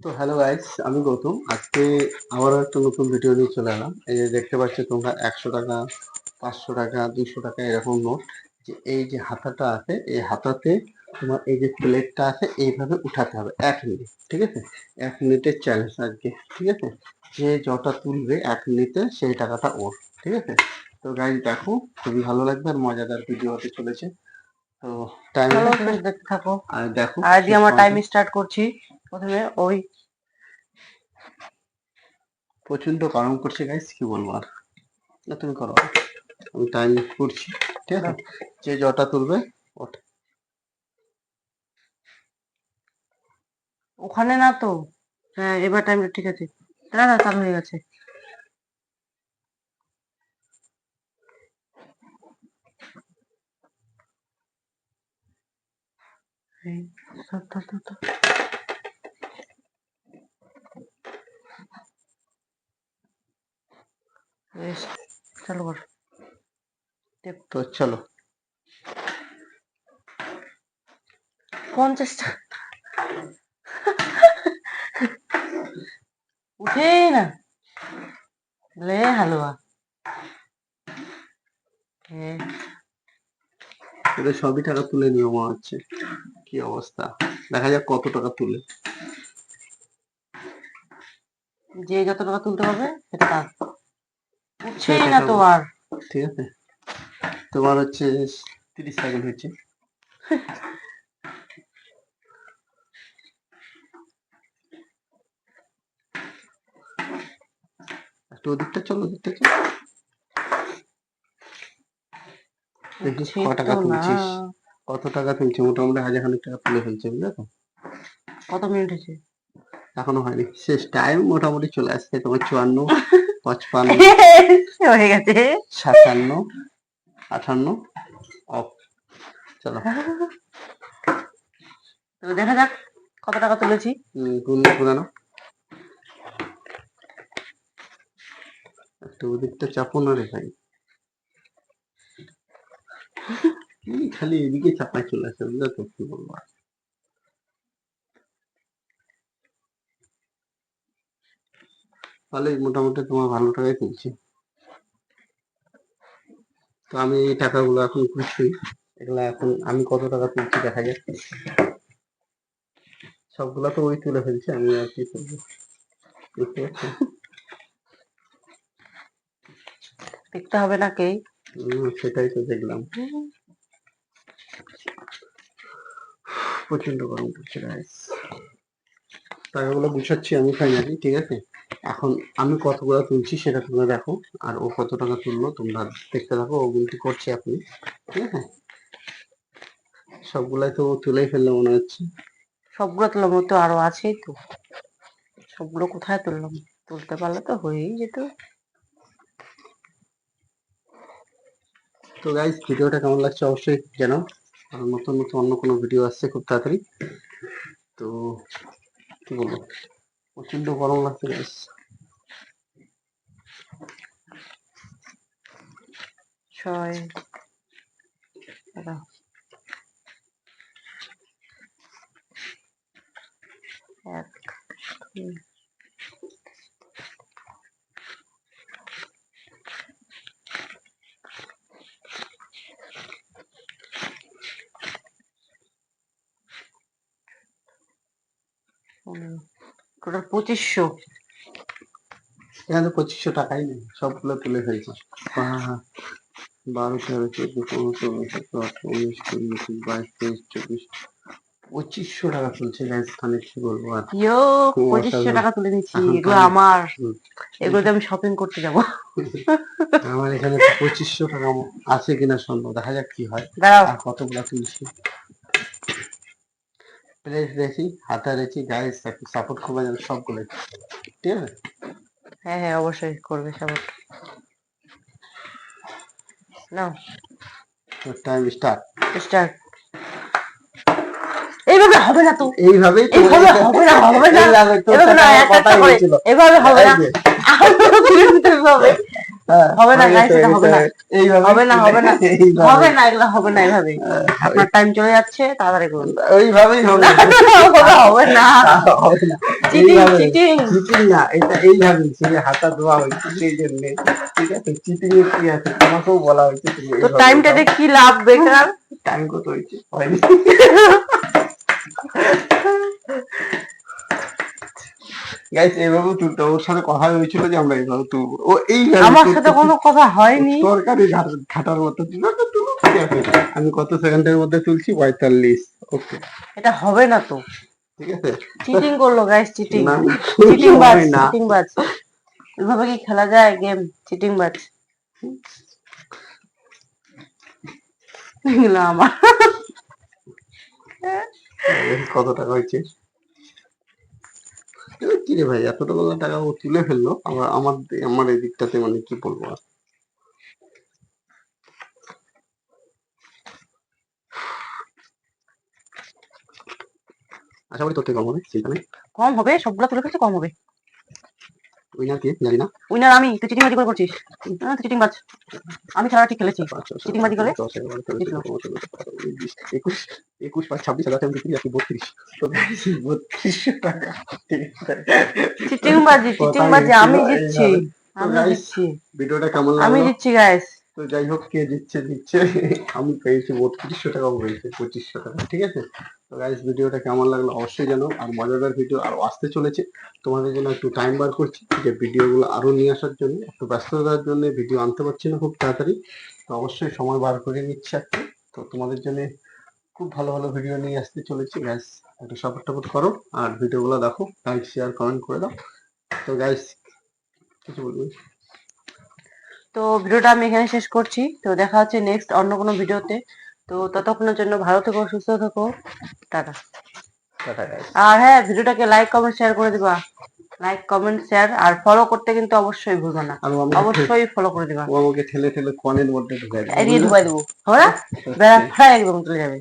তো hello guys আমি গৌতম। আজকে আবারও একটা নতুন ভিডিও নিয়ে চলে এলাম। এই যে দেখতে পাচ্ছ তোমরা একশো টাকা পাঁচশো টাকা দুশো টাকা এরকম নোট। যে এই যে হাতাটা আছে এই হাতাতে তোমার এই যে প্লেটটা আছে এইভাবে উঠাতে হবে এক মিনিট ঠিক আছে? এক মিনিটের চ্যালেঞ্জ আজকে ঠিক আছে? যে যটা তুলবে এক মিনিটে সেই টাকাটা ওর ঠিক আছে? তো গাইজ দেখো খুবই ভালো লাগবে আর মজাদার ভিডিও হতে চলেছে। তো টাইম দেখতে থাকো আর দেখো দিয়ে আমার টাইম স্টার্ট করছি। প্রথমে ওই প্রচণ্ড গরম করছে গাইস কি বলব আর? না তুমি করো। আমি টাইম করছি ঠিক আছে? যে জটা তুলবে ওটা ওখানে না তো। হ্যাঁ এবার টাইমটা ঠিক আছে। দাদা চালু হয়ে গেছে। ধর, ধর, ধর। চালু কর তো চলো পঞ্চাশটা উঠেই না লে হালুয়া এদের সবই টাকা তুলে নিয়ে মনে হচ্ছে। কি অবস্থা? দেখা যাক কত টাকা তুলে। যে যত টাকা তুলতে পারবে সেটা তার। উঠছেই না তো আর। ঠিক আছে। তোমার হচ্ছে তিরিশ সেকেন্ড হয়েছে একটু ওদিকটা চলো ওদিকটা চলো। দেখি ক টাকা তুলছিস? কত টাকা তুলছে? মোটামুটি হাজার খানিক টাকা তুলে ফেলছে বুঝলে তো? কত মিনিট হয়েছে? এখনও হয়নি। শেষ টাইম মোটামুটি চলে আসছে তোমার চুয়ান্ন। পঁচপান্ন হয়ে গেছে। সাতান্ন আটান্ন অফ। চলো। তো দেখা যাক কত টাকা তুলেছি। গুণ গুণানো একটু ওদিকটা চাপো না রে ভাই। খালি এদিকে চাপায় চলে আসে বুঝলে তো কি বলব তাহলে মোটামুটি তোমার ভালো টাকাই তুলছি তো আমি এই টাকাগুলো এখন খুঁজছি এগুলা এখন আমি কত টাকা তুলছি দেখা যাক। সবগুলা তো ওই তুলে ফেলছে আমি আর কি করব? পারছ দেখতে হবে না কে? সেটাই তো দেখলাম। প্রচণ্ড গরম পড়ছে টাকাগুলো গুছাচ্ছি আমি ফাইনালি ঠিক আছে? এখন আমি কতগুলো তুলছি সেটা তোমরা দেখো। আর ও কত টাকা তুললো তোমরা দেখতে থাকো ও গুনতি করছে আপনি ঠিক আছে? সবগুলাই তো তুলেই ফেলল মনে হচ্ছে। সবগুলো তুললাম ওর তো আরও আছেই তো। সবগুলো কোথায় তুললাম? তুলতে পারলে তো হয়েই যেত। তো গাইস ভিডিওটা কেমন লাগছে অবশ্যই জানাও। আর নতুন নতুন অন্য কোনো ভিডিও আসছে খুব তাড়াতাড়ি। তো কি বলব? প্রচণ্ড গরম লাগছে গাইস ছয়। এক পঁচিশশো। এখানে পঁচিশশো টাকাই নেই সবগুলো তুলে ফেলছে। বাহ, বারো তেরো চোদ্দ পনেরো ষোলো সতেরো আঠারো উনিশ কুড়ি একুশ বাইশ তেইশ চব্বিশ পঁচিশশো টাকা তুলছে খানিক কি বলব আর? পঁচিশশো টাকা তুলে নিচ্ছি এগুলো আমার। এগুলোতে আমি শপিং করতে যাব। আমার এখানে পঁচিশশো টাকা আছে কিনা সন্দেহ দেখা যাক কি হয়। আর কতগুলো তুলছি প্লেস রেখি হাতে রেখি গাইস একটু সাপোর্ট করবে যেন সবগুলো ঠিক আছে? হ্যাঁ হ্যাঁ অবশ্যই করবে সবাই now So time start start এইভাবে হবে না তো। এইভাবে এইভাবে হবে না হবে না। এইভাবে এভাবে না একটা করে এভাবে হবে না। হবে। হবে না, হয়ে এটা হবে না। হবে না হবে না হবে না এগুলো হবে না এইভাবে। আপনার টাইম চলে যাচ্ছে তাড়াতাড়ি করুন। ওইভাবেই হবে। না হবে না চিটিং। চিটিং চিটিং না। এটা এইভাবে সেই হাতা ধোয়া হয়েছে সেই জন্য। ঠিক আছে? চিটিং এর কি আছে? তোমাকেও বলা হয়েছে তুমি তো টাইমটাতে কি লাভ বেকার? টাইম কত হয়েছে? হয়নি। গাইস এইভাবে তুলতে ওর সাথে কথা হয়েছিল যে আমরা এইভাবে তুলবো। ও এইভাবে আমার সাথে কোনো কথা হয়নি। তরকারি ঘাটার মতো? আমি কত সেকেন্ডের মধ্যে তুলছি? পঁয়তাল্লিশ। ওকে। এটা হবে না তো। ঠিক আছে? চিটিং করল গাইস চিটিং চিটিং বাজ চিটিং বাজ। এভাবে কি খেলা যায় গেম চিটিং বাজ। আমার। কত টাকা হয়েছে? রে ভাই এতটা বেলা টাকা ও তুলে ফেলল। আমার আমার আমার এই দিকটাতে মানে কি বলব আর? আশা করি তোর থেকে কম হবে সেখানে কম হবে, সবগুলো তুলে ফেলছে কম হবে। উইনার কি? জানি না। উইনার আমি? তুই চিটিং বাজি করে করছিস? না তুই চিটিং বাজ। আমি ঠিক খেলেছি। চিটিং বাজি করে? একুশ একুশ পাঁচ ছাব্বিশ হাজার আমি বিক্রি আছি বত্রিশ বত্রিশশো টাকা। চিটিং বাজি চিটিং বাজি আমি জিতছি। আমি জিতছি। ভিডিওটা কেমন আমি জিতছি গাইস তো যাই হোক কে জিতছে জিতছে আমি পেয়েছি বত্রিশশো টাকা পেয়েছে পঁচিশশো টাকা, ঠিক আছে? তো গাইস ভিডিওটা কেমন লাগল অবশ্যই জানো। আর মজাদার ভিডিও আরও আসতে চলেছে। তোমাদের জন্য একটু টাইম বার করছি যে ভিডিওগুলো আরও নিয়ে আসার জন্য, একটু ব্যস্ততার জন্য ভিডিও আনতে পারছি না খুব তাড়াতাড়ি। তো অবশ্যই সময় বার করে নিচ্ছি একটু। তো তোমাদের জন্য খুব ভালো ভালো ভিডিও নিয়ে আসতে চলেছি। গাইস একটু সাপোর্ট টাপোর্ট করো আর ভিডিওগুলো দেখো লাইক শেয়ার কমেন্ট করে দাও। তো গাইস কিছু বলব? তো ভিডিওটা আমি এখানে শেষ করছি। তো দেখা হচ্ছে নেক্সট অন্য কোনো ভিডিওতে। তো ততক্ষণের জন্য ভালো থেকো সুস্থ থেকো। টাটা। আর হ্যাঁ ভিডিওটাকে লাইক কমেন্ট শেয়ার করে দিবা। লাইক কমেন্ট শেয়ার আর ফলো করতে কিন্তু অবশ্যই ভুলবে না। অবশ্যই ফলো করে দিবা। আমাকে ঠেলে ঠেলে কনের মধ্যে ঢুকাই দেবে। ঢুকাই দেবো। হবে না বেড়া ফ্রাই একদম চলে যাবে।